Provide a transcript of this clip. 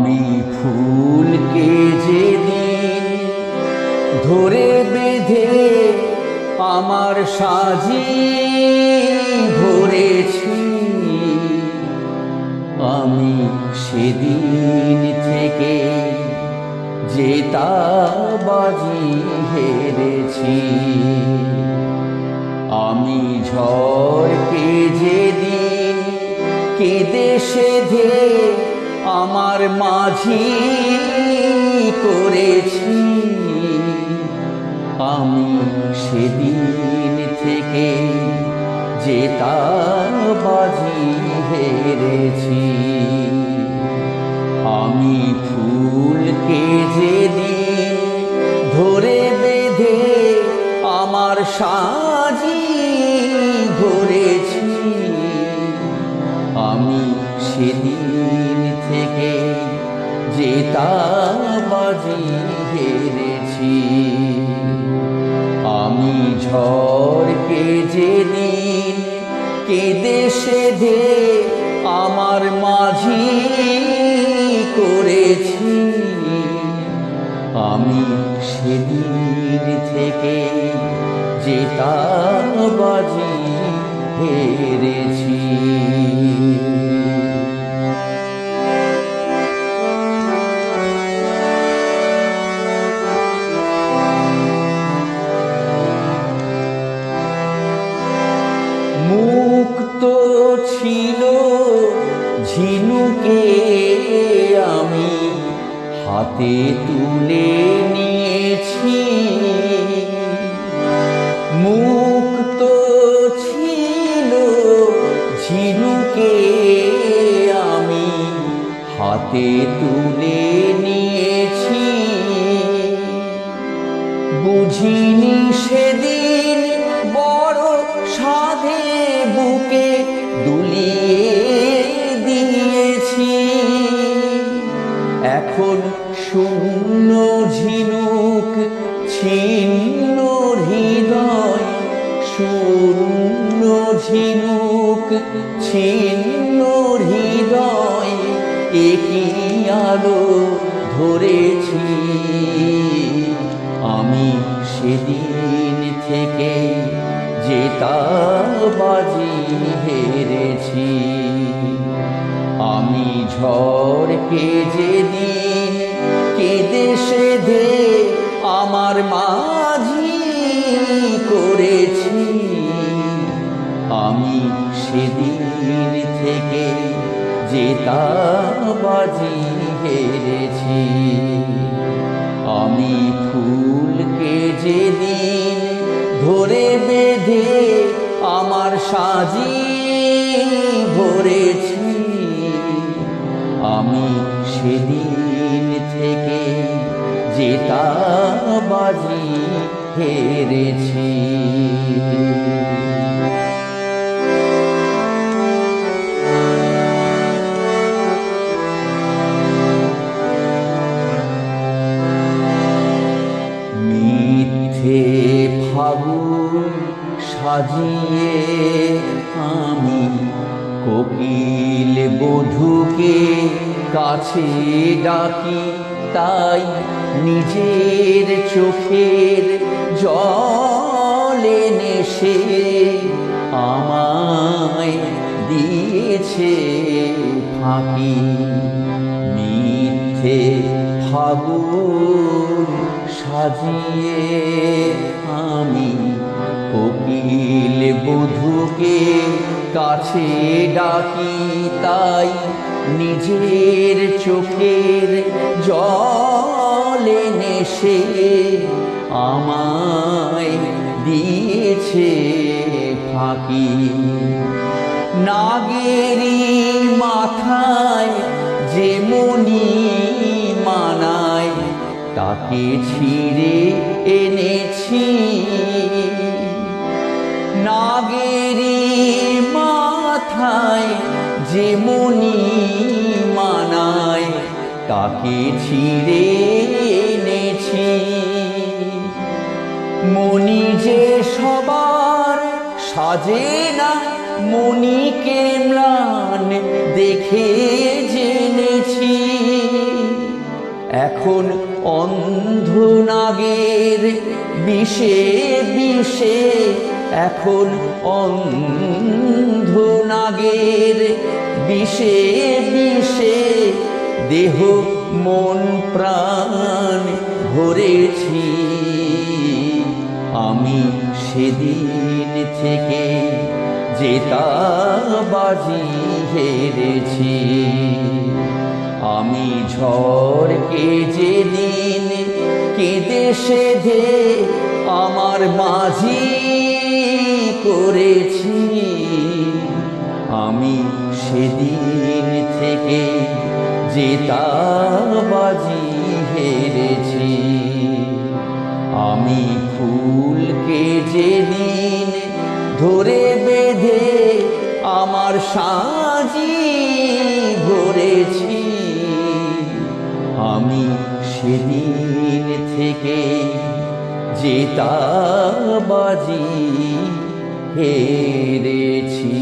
আমি ফুলকে যেদিন ধরে বেঁধে আমার সাজি ধরেছি, আমি সেদিন থেকে জেতা বাজি হেরেছি। আমি ঝড়কে যেদিন কেঁদে আমার মাঝি করেছি। আমি সেদিন থেকে যে বাজি হেরেছি। আমি ফুলকে যেদিন ধরে বেঁধে আমার সাজি ধরেছি আমি সেদিন থেকে বাজি হেরেছি। আমি ঝড়কে যেদিন কেঁদে সেধে আমার মাঝি করেছি। আমি সেদিন থেকে যে বাজি হেরেছি। ঝিনুকে আমি হাতে তুলে নিয়েছি। মুক্ত ছিল ঝিনুকে আমি হাতে তুলে নিয়েছি। বুঝিনি সেদিন এখন শূন্য ঝিনুক, ছিন্ন হৃদয়। শূন্য ঝিনুক, ছিন্ন হৃদয়, একই আলো ধরেছি। আমি সেদিন থেকে যে বাজি হেরেছি। আমি ঝড়কে যেদিন কেঁদে সেধে আমার মাঝি করেছি। আমি সেদিন থেকে যে বাজি হেরেছি। আমি ফুলকে যেদিন ধরে বেঁধে আমার সাজি ভরেছি আমি সেদিন থেকে যে বাজি হেরেছি। মিথ্যে ফাগুন সাজিয়ে আমি কোকিল বধূকে কাছে ডাকি, তাই নিজের চোখের জলে নেশে আমায় দিয়েছে ফাঁকি। মিথ্যে ফাগুন সাজিয়ে আমি কোকিল বধূকে কাছে ডাকি তাই নিজের চোখের জলে নেশে আমায় দিয়েছে ফাঁকি। নাগেরি মাথায় যে মনি মানায়, তাকে ছিঁড়ে এনেছি। নাগেরি মাথায় যে মনি মানায়, তাকে ছিঁড়ে এনেছি। মনি যে সবার সাজে না মনিকে ম্লান দেখে জেনেছি। এখন অন্ধ নাগের বিষে বিষে এখন অন্ধ নাগের বিষে বিষে দেহ, মন, প্রাণ ভরেছি। আমি সেদিন থেকে জেতা বাজি হেরেছি। আমি ঝড়কে যেদিন কেঁদে সেধে আমার মাঝি করেছি। আমি সেদিন থেকে জেতা বাজি হেরেছি। আমি ফুলকে যেদিন ধরে বেঁধে আমার সাজি ভরেছি আমি সেদিন থেকে জেতা বাজি হেরেছি।